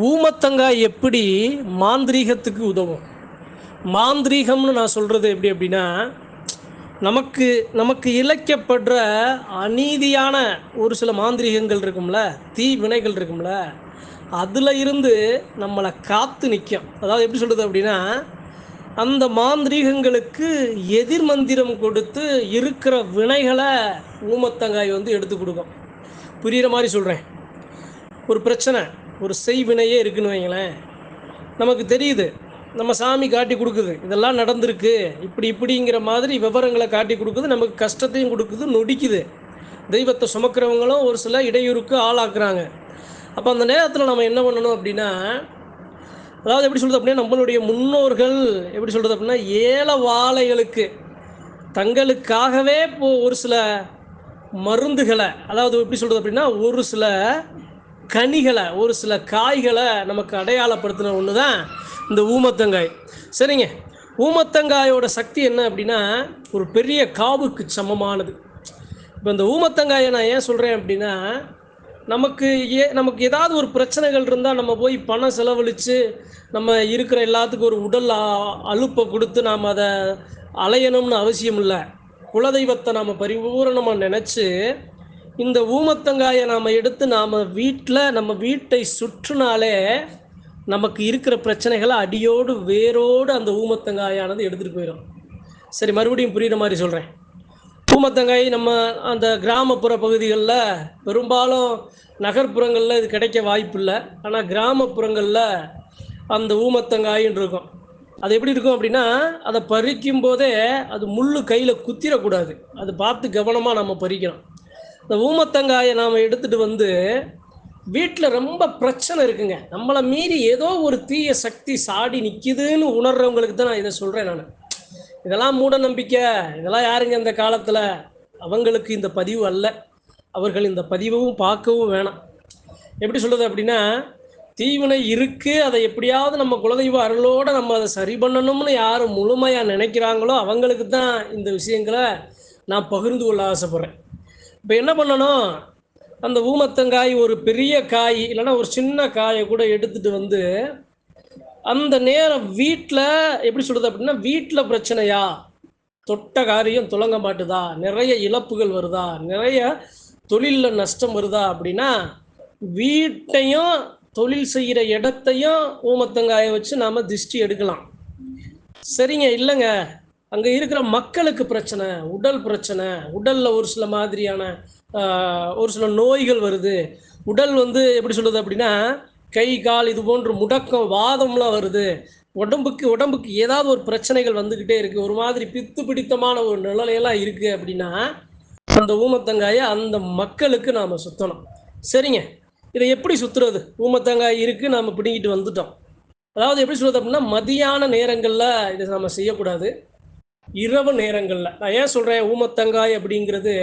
ஊமத்தங்காய் எப்படி மாந்திரீகத்துக்கு உதவும்? மாந்திரீகம்னு நான் சொல்கிறது எப்படி அப்படின்னா நமக்கு நமக்கு இழைக்கப்படுற அநீதியான ஒரு சில மாந்திரீகங்கள் இருக்கும்ல தீ வினைகள் இருக்கும்ல அதில் இருந்து நம்மளை காத்து நிற்கும் அதாவது எப்படி சொல்கிறது அப்படின்னா அந்த மாந்திரீகங்களுக்கு எதிர் மந்திரம் கொடுத்து இருக்கிற வினைகளை ஊமத்தங்காய் வந்து எடுத்து கொடுக்கும். புரிகிற மாதிரி சொல்கிறேன் ஒரு பிரச்சனை. ஒரு செய்வினையே இருக்குன்னு வைங்களேன். நமக்கு தெரியுது நம்ம சாமி காட்டி கொடுக்குது இதெல்லாம் நடந்திருக்கு இப்படி இப்படிங்கிற மாதிரி விவரங்களை காட்டி கொடுக்குது நமக்கு கஷ்டத்தையும் கொடுக்குது நொடிக்குது. தெய்வத்தை சுமக்கிறவங்களும் ஒரு சில இடையூறுக்கு ஆளாக்குறாங்க. அப்போ அந்த நேரத்தில் நம்ம என்ன பண்ணணும் அப்படின்னா அதாவது எப்படி சொல்கிறது அப்படின்னா நம்மளுடைய முன்னோர்கள் எப்படி சொல்கிறது அப்படின்னா ஏல வாழைகளுக்கு தங்களுக்காகவே இப்போ ஒரு சில மருந்துகளை அதாவது எப்படி சொல்கிறது அப்படின்னா ஒரு சில கனிகளை ஒரு சில காய்களை நமக்கு அடையாளப்படுத்தின ஒன்று தான் இந்த ஊமத்தங்காய். சரிங்க. ஊமத்தங்காயோட சக்தி என்ன அப்படின்னா ஒரு பெரிய காவுக்கு சமமானது. இப்போ இந்த ஊமத்தங்காயை நான் ஏன் சொல்கிறேன் அப்படின்னா நமக்கு ஏ நமக்கு ஏதாவது ஒரு பிரச்சனைகள் இருந்தால் நம்ம போய் பணம் செலவழித்து நம்ம இருக்கிற எல்லாத்துக்கும் ஒரு உடல் அ- அலுப்பை கொடுத்து நாம் அதை அலையணும்னு அவசியம் இல்லை. குலதெய்வத்தை நாம் பரிபூரணமாக நினச்சி இந்த ஊமத்தங்காயை நாம் எடுத்து நாம் வீட்டில் நம்ம வீட்டை சுற்றினாலே நமக்கு இருக்கிற பிரச்சனைகளை அடியோடு வேரோடு அந்த ஊமத்தங்காயானது எடுத்துகிட்டு போயிடும். சரி மறுபடியும் புரியுற மாதிரி சொல்கிறேன் ஊமத்தங்காய் நம்ம அந்த கிராமப்புற பகுதிகளில் பெரும்பாலும் நகர்ப்புறங்களில் இது கிடைக்க வாய்ப்பில்லை. ஆனால் கிராமப்புறங்களில் அந்த ஊமத்தங்காயின்னு இருக்கும். அது எப்படி இருக்கும் அப்படின்னா அதை பறிக்கும் போதே அது முள்ளு கையில் குத்திரக்கூடாது. அது பார்த்து கவனமாக நம்ம பறிக்கணும். இந்த ஊமத்தங்காயை நாம் எடுத்துகிட்டு வந்து வீட்டில் ரொம்ப பிரச்சனை இருக்குங்க. நம்மளை மீறி ஏதோ ஒரு தீய சக்தி சாடி நிற்கிதுன்னு உணர்றவங்களுக்கு தான் நான் இதை சொல்கிறேன் நான். இதெல்லாம் மூட நம்பிக்கை இதெல்லாம் யாருங்க இந்த காலத்தில்? அவங்களுக்கு இந்த பதிவு அல்ல. அவர்கள் இந்த பதிவும் பார்க்கவும் வேணாம். எப்படி சொல்கிறது அப்படின்னா தீவினை இருக்குது அதை எப்படியாவது நம்ம குலதெய்வ அருளோடு நம்ம அதை சரி பண்ணணும்னு யார் முழுமையாக நினைக்கிறாங்களோ அவங்களுக்கு தான் இந்த விஷயங்களை நான் பகிர்ந்து கொள்ள ஆசைப்பட்றேன். இப்போ என்ன பண்ணணும்? அந்த ஊமத்தங்காய் ஒரு பெரிய காய் இல்லைன்னா ஒரு சின்ன காயை கூட எடுத்துட்டு வந்து அந்த நேரம் வீட்டில் எப்படி சொல்கிறது அப்படின்னா வீட்டில் பிரச்சனையா? தொட்ட காரியம் துலங்க மாட்டுதா? நிறைய இழப்புகள் வருதா? நிறைய தொழிலில் நஷ்டம் வருதா அப்படின்னா வீட்டையும் தொழில் செய்கிற இடத்தையும் ஊமத்தங்காயை வச்சு நாம் திஷ்டி எடுக்கலாம். சரிங்க இல்லைங்க. அங்கே இருக்கிற மக்களுக்கு பிரச்சனை உடல் பிரச்சனை உடலில் ஒரு சில மாதிரியான ஒரு சில நோய்கள் வருது. உடல் வந்து எப்படி சொல்கிறது அப்படின்னா கை கால் இது போன்ற முடக்கம் வாதம்லாம் வருது. உடம்புக்கு உடம்புக்கு ஏதாவது ஒரு பிரச்சனைகள் வந்துக்கிட்டே இருக்குது ஒரு மாதிரி பித்து பிடித்தமான ஒரு நிலையெல்லாம் இருக்குது அப்படின்னா அந்த ஊமத்தங்காயை அந்த மக்களுக்கு நாம் சுற்றணும் சரிங்க. இதை எப்படி சுற்றுறது ஊமத்தங்காய் இருக்குது நாம் பிடிங்கிட்டு வந்துட்டோம். அதாவது எப்படி சொல்கிறது அப்படின்னா மதியான நேரங்களில் இதை நம்ம செய்யக்கூடாது. இரவு நேரங்களில். நான் ஏன் சொல்கிறேன் ஊமத்தங்காய் அப்படிங்கிறது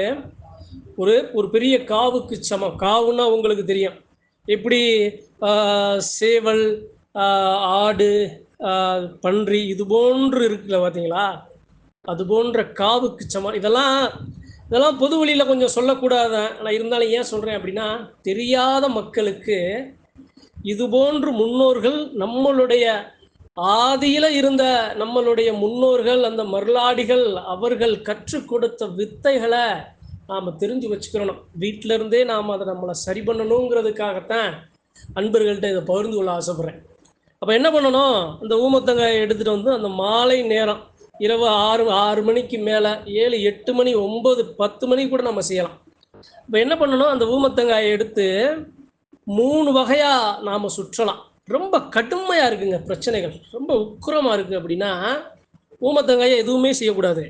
ஒரு ஒரு பெரிய காவுக்கு சமம். காவுன்னா உங்களுக்கு தெரியும். எப்படி சேவல் ஆடு பன்றி இது போன்று இருக்குல்ல பார்த்தீங்களா அது போன்ற காவுக்கு சமம். இதெல்லாம் இதெல்லாம் பொது வழியில் கொஞ்சம் சொல்லக்கூடாத. ஆனால் இருந்தாலும் ஏன் சொல்கிறேன் அப்படின்னா தெரியாத மக்களுக்கு இது போன்று முன்னோர்கள் நம்மளுடைய ஆதியில இருந்த நம்மளுடைய முன்னோர்கள் அந்த மருளாடிகள் அவர்கள் கற்றுக் கொடுத்த வித்தைகளை நாம் தெரிஞ்சு வச்சுக்கிறணும் வீட்டில இருந்தே நாம் அதை நம்மளை சரி பண்ணணுங்கிறதுக்காகத்தான் அன்பர்கள்ட்ட இதை பகிர்ந்து கொள்ள ஆசைப்பட்றேன். அப்போ என்ன பண்ணணும்? அந்த ஊமத்தங்காயை எடுத்துகிட்டு வந்து அந்த மாலை நேரம் இரவு ஆறு ஆறு மணிக்கு மேலே ஏழு எட்டு மணி ஒம்பது பத்து மணி கூட நம்ம செய்யலாம். இப்போ என்ன பண்ணணும்? அந்த ஊமத்தங்காயை எடுத்து மூணு வகையாக நாம் சுற்றலாம். ரொம்ப கடுமையாக இருக்குங்க பிரச்சனைகள். ரொம்ப உக்கிரமாக இருக்குது அப்படின்னா ஊமத்தங்காயை எதுவுமே செய்யக்கூடாது.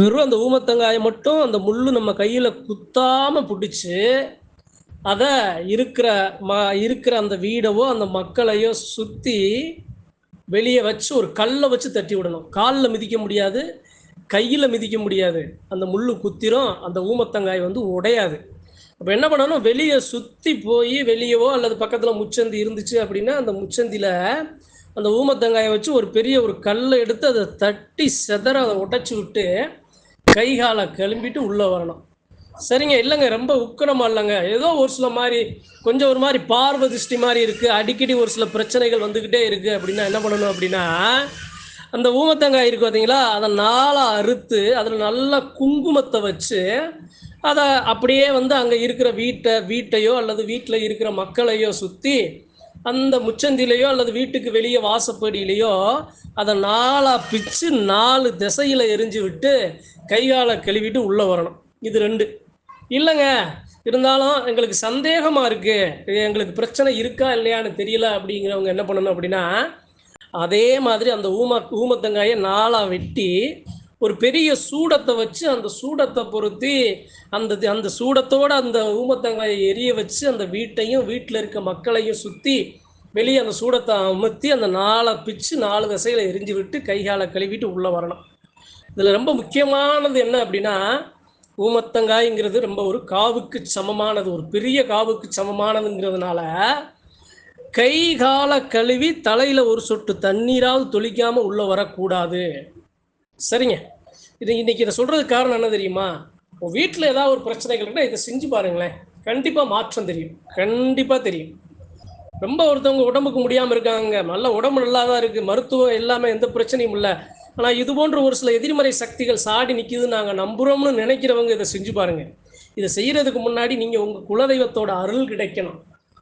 வெறும் அந்த ஊமத்தங்காயை மட்டும் அந்த முள்ளு நம்ம கையில் குத்தாமல் பிடிச்சி அதை இருக்கிற ம இருக்கிற அந்த வீடவோ அந்த மக்களையோ சுற்றி வெளியே வச்சு ஒரு கல்லை வச்சு தட்டி விடணும். காலில் மிதிக்க முடியாது கையில் மிதிக்க முடியாது. அந்த முள்ளு குத்திரும் அந்த ஊமத்தங்காய் வந்து உடையாது. அப்போ என்ன பண்ணணும்? வெளியே சுற்றி போய் வெளியவோ அல்லது பக்கத்தில் முச்சந்தி இருந்துச்சு அப்படின்னா அந்த முச்சந்தியில் அந்த ஊமத்தங்காயை வச்சு ஒரு பெரிய ஒரு கல்லை எடுத்து அதை தட்டி செதற அதை உடைச்சி விட்டு கை காலை கிளம்பிட்டு உள்ளே வரணும். சரிங்க இல்லைங்க ரொம்ப உக்கரமா இல்லைங்க. ஏதோ ஒரு சில மாதிரி கொஞ்சம் ஒரு மாதிரி பார்வ திருஷ்டி மாதிரி இருக்குது அடிக்கடி ஒரு சில பிரச்சனைகள் வந்துக்கிட்டே இருக்குது அப்படின்னா என்ன பண்ணணும் அப்படின்னா அந்த ஊமத்தங்காய் இருக்கு பார்த்தீங்களா அதை நாளாக அறுத்து அதில் நல்லா குங்குமத்தை வச்சு அதை அப்படியே வந்து அங்கே இருக்கிற வீட்டை வீட்டையோ அல்லது வீட்டில் இருக்கிற மக்களையோ சுற்றி அந்த முச்சந்திலையோ அல்லது வீட்டுக்கு வெளியே வாசப்படியிலையோ அதை நாளாக பிச்சு நாலு திசையில் எரிஞ்சு விட்டு கைகாலை கழுவிட்டு உள்ளே வரணும். இது ரெண்டு. இல்லைங்க. இருந்தாலும் எங்களுக்கு சந்தேகமாக இருக்குது எங்களுக்கு பிரச்சனை இருக்கா இல்லையான்னு தெரியல அப்படிங்கிறவங்க என்ன பண்ணணும் அப்படின்னா அதே மாதிரி அந்த ஊம ஊமத்தங்காயை நாளாக வெட்டி ஒரு பெரிய சூடத்தை வச்சு அந்த சூடத்தை பொருத்தி அந்த அந்த சூடத்தோடு அந்த ஊமத்தங்காயை எரிய வச்சு அந்த வீட்டையும் வீட்டில் இருக்க மக்களையும் சுற்றி வெளியே அந்த சூடத்தை அமுத்தி அந்த நாளை பிச்சு நாலு திசையில் எரிஞ்சு விட்டு கைகாலை கழுவிட்டு உள்ளே வரணும். இதில் ரொம்ப முக்கியமானது என்ன அப்படின்னா ஊமத்தங்காய்ங்கிறது ரொம்ப ஒரு காவுக்கு சமமானது ஒரு பெரிய காவுக்கு சமமானதுங்கிறதுனால கை காலை கழுவி தலையில் ஒரு சொட்டு தண்ணீராவது தொளிக்காமல் உள்ளே வரக்கூடாது. சரிங்க. இது இன்னைக்கு இதை சொல்கிறதுக்கு காரணம் என்ன தெரியுமா? உங்கள் வீட்டில் ஏதாவது ஒரு பிரச்சனைகள் இருந்தால் இதை செஞ்சு பாருங்களேன். கண்டிப்பாக மாற்றம் தெரியும். கண்டிப்பாக தெரியும். ரொம்ப ஒருத்தவங்க உடம்புக்கு முடியாமல் இருக்காங்க. நல்ல உடம்பு நல்லா தான் இருக்குது மருத்துவம் எல்லாமே எந்த பிரச்சனையும் இல்லை. ஆனால் இது போன்ற ஒரு சில எதிர்மறை சக்திகள் சாடி நிற்கிது நாங்கள் நம்புகிறோம்னு நினைக்கிறவங்க இதை செஞ்சு பாருங்கள் இதை செய்கிறதுக்கு முன்னாடி நீங்கள் உங்கள் குலதெய்வத்தோட அருள் கிடைக்கணும்.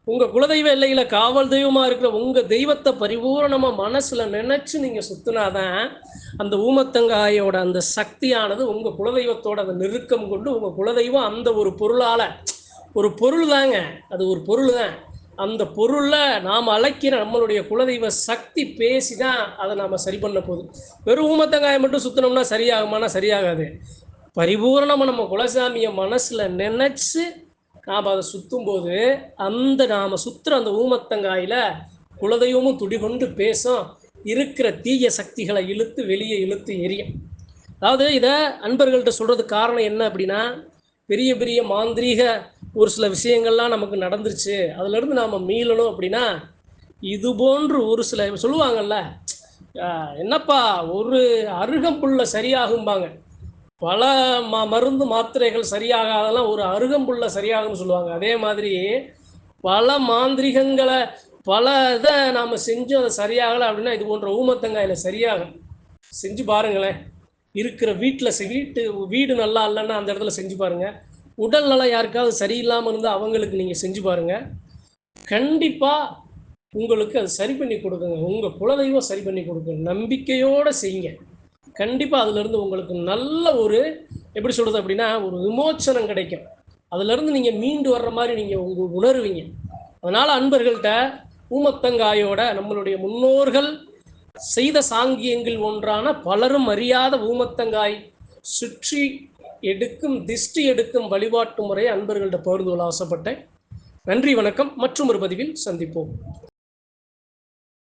உங்கள் குலதெய்வ எல்லையில் காவல் தெய்வமாக இருக்கிற உங்கள் தெய்வத்தை பரிபூரணமாக மனசில் நினச்சி நீங்கள் சுத்தினாதான் அந்த ஊமத்தங்காயோட அந்த சக்தியானது உங்கள் குலதெய்வத்தோட அந்த நெருக்கம் கொண்டு உங்கள் குலதெய்வம் அந்த ஒரு பொருளால் ஒரு பொருள் தாங்க அது ஒரு பொருள் தான் அந்த பொருளில் நாம் அழைக்கிற நம்மளுடைய குலதெய்வ சக்தி பேசி தான் அதை நாம் சரி பண்ண போதும் வெறும் ஊமத்தங்காயை மட்டும் சுற்றினோம்னா சரியாகுமானா சரியாகாது. பரிபூரணமாக நம்ம குலசாமியை மனசில் நினச்சி நாம் அதை சுற்றும் போது அந்த நாம் சுற்றுற அந்த ஊமத்தங்காயில் குலதெய்வமும் துடிகொண்டு பேசும் இருக்கிற தீய சக்திகளை இழுத்து வெளியே இழுத்து எரியும். அதாவது இதை அன்பர்கள்ட்ட சொல்கிறதுக்கு காரணம் என்ன அப்படின்னா பெரிய பெரிய மாந்திரீக ஒரு சில விஷயங்கள்லாம் நமக்கு நடந்துருச்சு. அதுலேருந்து நாம் மீளணும் அப்படின்னா இது போன்று ஒரு சில சொல்லுவாங்கல்ல என்னப்பா ஒரு அருகம்புள்ள சரியாகும்பாங்க. பல ம மருந்து மாத்திரைகள் சரியாகாதெல்லாம் ஒரு அருகம்புள்ள சரியாகும்னு சொல்லுவாங்க. அதே மாதிரி பல மாந்திரிகங்களை பல இதை நாம் செஞ்சோம் அதை சரியாகலை அப்படின்னா இது போன்ற ஊமத்தங்காயில் சரியாகும். செஞ்சு பாருங்களேன். இருக்கிற வீட்டில் வீட்டு வீடு நல்லா இல்லைன்னா அந்த இடத்துல செஞ்சு பாருங்கள் உடல் நலம் யாருக்காவது சரியில்லாமல் இருந்தால் அவங்களுக்கு நீங்கள் செஞ்சு பாருங்கள் கண்டிப்பாக உங்களுக்கு அது சரி பண்ணி கொடுக்குங்க. உங்கள் குலதெய்வம் சரி பண்ணி கொடுக்குங்க நம்பிக்கையோடு செய்யுங்க. கண்டிப்பாக அதுலேருந்து உங்களுக்கு நல்ல ஒரு எப்படி சொல்கிறது அப்படின்னா ஒரு விமோச்சனம் கிடைக்கும். அதுலேருந்து நீங்கள் மீண்டு வர்ற மாதிரி நீங்கள் உங்கள் உணர்வீங்க. அதனால் அன்பர்கள்ட்ட ஊமத்தங்காயோட நம்மளுடைய முன்னோர்கள் செய்த சாங்கியங்கள் ஒன்றான பலரும் அறியாத ஊமத்தங்காய் சுற்றி எடுக்கும் திஷ்டி எடுக்கும் வழிபாட்டு முறையை அன்பர்கள்ட்ட பகிர்ந்து கொள்ள ஆசைப்பட்டேன். நன்றி வணக்கம். மற்றும் ஒரு பதிவில் சந்திப்போம்.